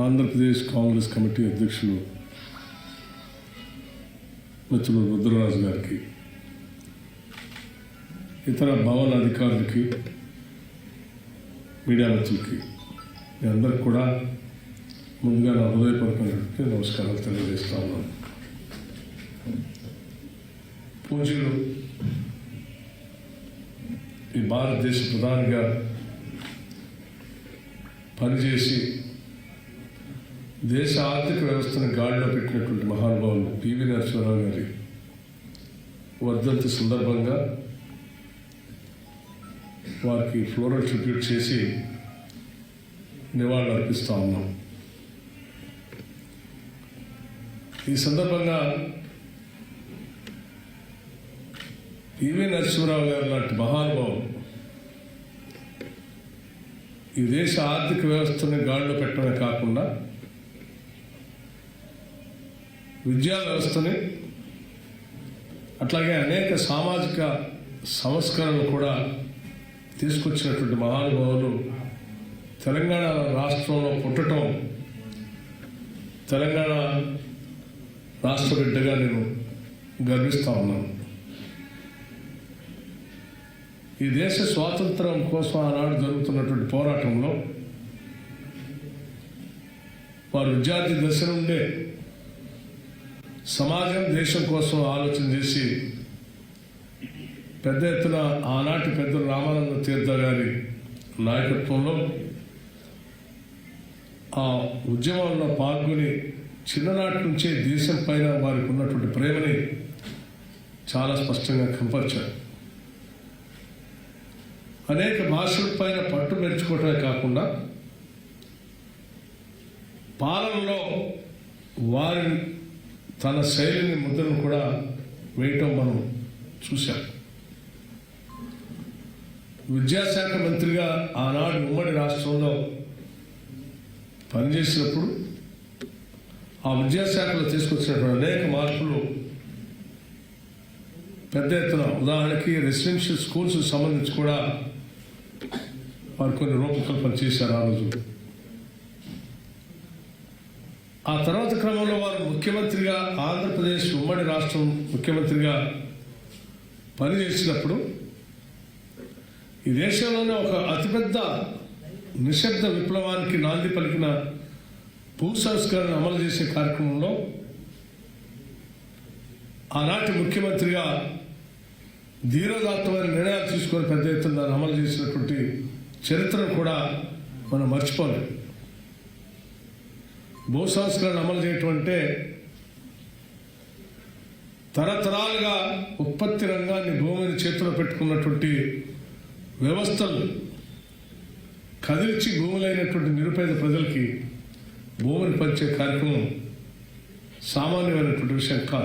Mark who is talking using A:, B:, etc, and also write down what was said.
A: Andhra Pradesh Congress committee అధ్యక్షులు మిత్రులు రుద్రరాజు గారికి ఇతర భవన అధికారులకి మీడియా మిత్రులకి మీ అందరికి కూడా ముందుగా నా హృదయపూర్వకమైనటువంటి నమస్కారాలు తెలియజేస్తా ఉన్నాను. పూజలు ఈ భారతదేశ ప్రధానిగా పనిచేసి దేశ ఆర్థిక వ్యవస్థను గాడిలో పెట్టినటువంటి మహానుభావులు పివి నరసింహరావు గారి వర్ధంతి సందర్భంగా వారికి ఫ్లోరల్ ట్రిబ్యూట్ చేసి నివాళులు అర్పిస్తూ ఉన్నాం. ఈ సందర్భంగా పివి నరసింహరావు గారు లాంటి మహానుభావులు ఈ దేశ ఆర్థిక వ్యవస్థని గాడిలో పెట్టడమే కాకుండా విద్యా వ్యవస్థని అట్లాగే అనేక సామాజిక సంస్కరణలు కూడా తీసుకొచ్చినటువంటి మహానుభావులు తెలంగాణ రాష్ట్రంలో పుట్టడం తెలంగాణ రాష్ట్ర బిడ్డగా నేను గర్విస్తా ఉన్నాను. ఈ దేశ స్వాతంత్రం కోసం ఆనాడు జరుగుతున్నటువంటి పోరాటంలో వారు విద్యార్థి దశ నుండే సమాజం దేశం కోసం ఆలోచన చేసి పెద్ద ఎత్తున ఆనాటి పెద్ద రామానంద తీర్థ గారి నాయకత్వంలో ఆ ఉద్యమంలో పాల్గొని చిన్ననాటి నుంచే దేశం పైన వారికి ఉన్నటువంటి ప్రేమని చాలా స్పష్టంగా కనపరిచారు. అనేక భాషల పైన పట్టు పెంచుకోవటమే కాకుండా పాలనలో వారి తన శైలిని ముద్రను కూడా వేయటం మనం చూశాం. విద్యాశాఖ మంత్రిగా ఆనాడు ఉమ్మడి రాష్ట్రంలో పనిచేసినప్పుడు ఆ విద్యాశాఖలో తీసుకొచ్చినటువంటి అనేక మార్పులు పెద్ద ఎత్తున ఉదాహరణకి రెసిడెన్షియల్ స్కూల్స్ సంబంధించి కూడా వారు కొన్ని రూపకల్పన చేశారు ఆ రోజు. ఆ తర్వాత క్రమంలో వారు ముఖ్యమంత్రిగా ఆంధ్రప్రదేశ్ ఉమ్మడి రాష్ట్రం ముఖ్యమంత్రిగా పనిచేసినప్పుడు ఈ దేశంలోనే ఒక అతిపెద్ద నిశ్శబ్ద విప్లవానికి నాంది పలికిన భూ సంస్కరణ అమలు చేసే కార్యక్రమంలో ఆనాటి ముఖ్యమంత్రిగా ధీరోదాత్తమైన నిర్ణయాలు తీసుకొని పెద్ద ఎత్తున దాన్ని అమలు చేసినటువంటి చరిత్రను కూడా మనం మర్చిపోలేదు భూసంస్కరణ అమలు చేయటం అంటే తరతరాలుగా ఉత్పత్తి రంగాన్ని భూమిని చేతిలో పెట్టుకున్నటువంటి వ్యవస్థలు కదిలిచి భూములైనటువంటి నిరుపేద ప్రజలకి భూమిని పంచే కార్యక్రమం సామాన్యమైనటువంటి విషయం కాదు.